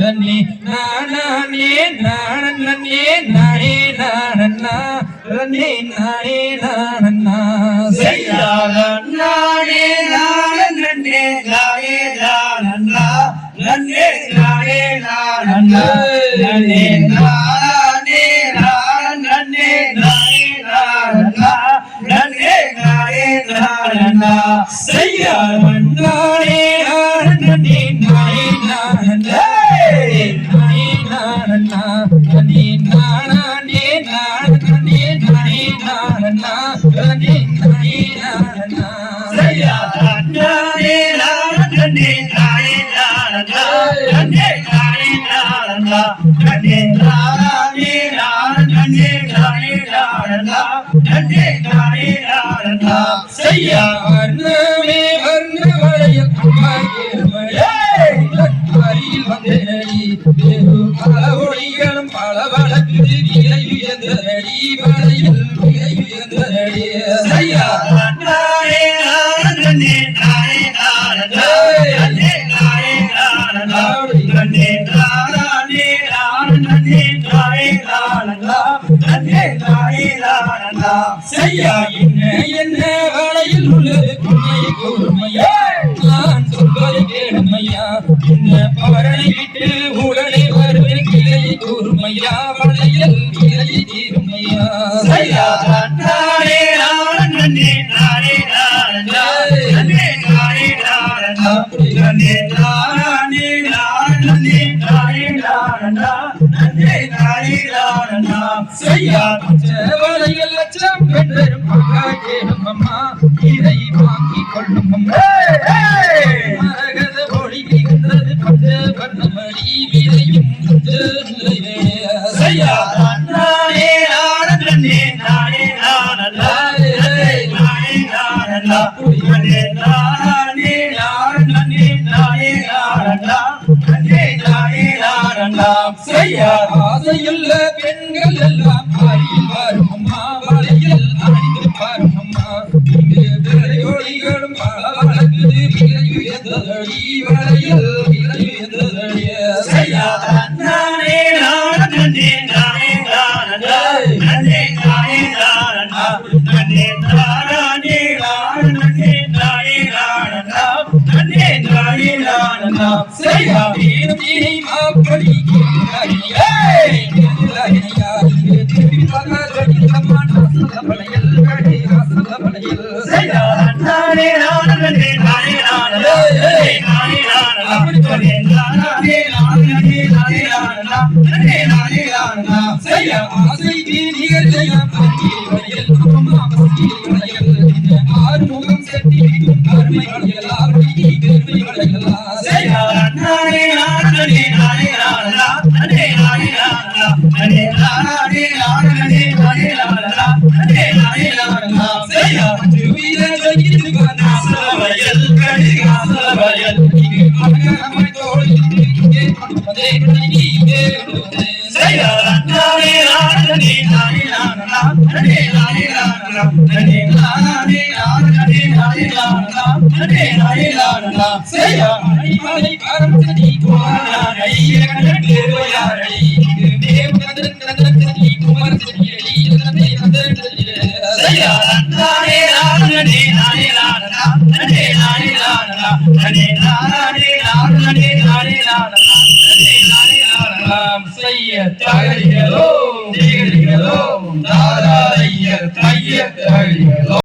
நன்னே நானே நானே நானே நானே நானே நானே நானே செய்யாத நானே நானே நானே நானண்ணா நன்னே நானே நானண்ணா. நன்னே நானே நானே நானே நானண்ணா நன்னே நானே நானண்ணா. செய்யாத செய்யா அண்ணமே அண்ண பல ஒளிகளும் பல வழக்கு விலை உயர்ந்ததடி படையில் விலை உயர்ந்ததடி ஐயா செய்யா என்ன என்ன வளையில் உள்ளது துணை தீருமையா மழையில் விலகி தீருமையா சரியா நானே நான் நன்னே நானே நான் நன்னே நானே நான் நன்னே நானே நான் நன்னே நானே நான் நன்னே ஒளி மிகுந்தது ஆசையுள்ள பெண்கள் எல்லாம் அருகில் வரும் அம்மா அணிந்து பாரும் அம்மா இங்கு பல வழக்குது அண்ணா செய்யாதீர் தீனை அப்படி செய்ய ஆசை நீர் செய்ய பற்றி Hare Hare Hare Hare தகரிகளோ தகரிகளோ தாராளைய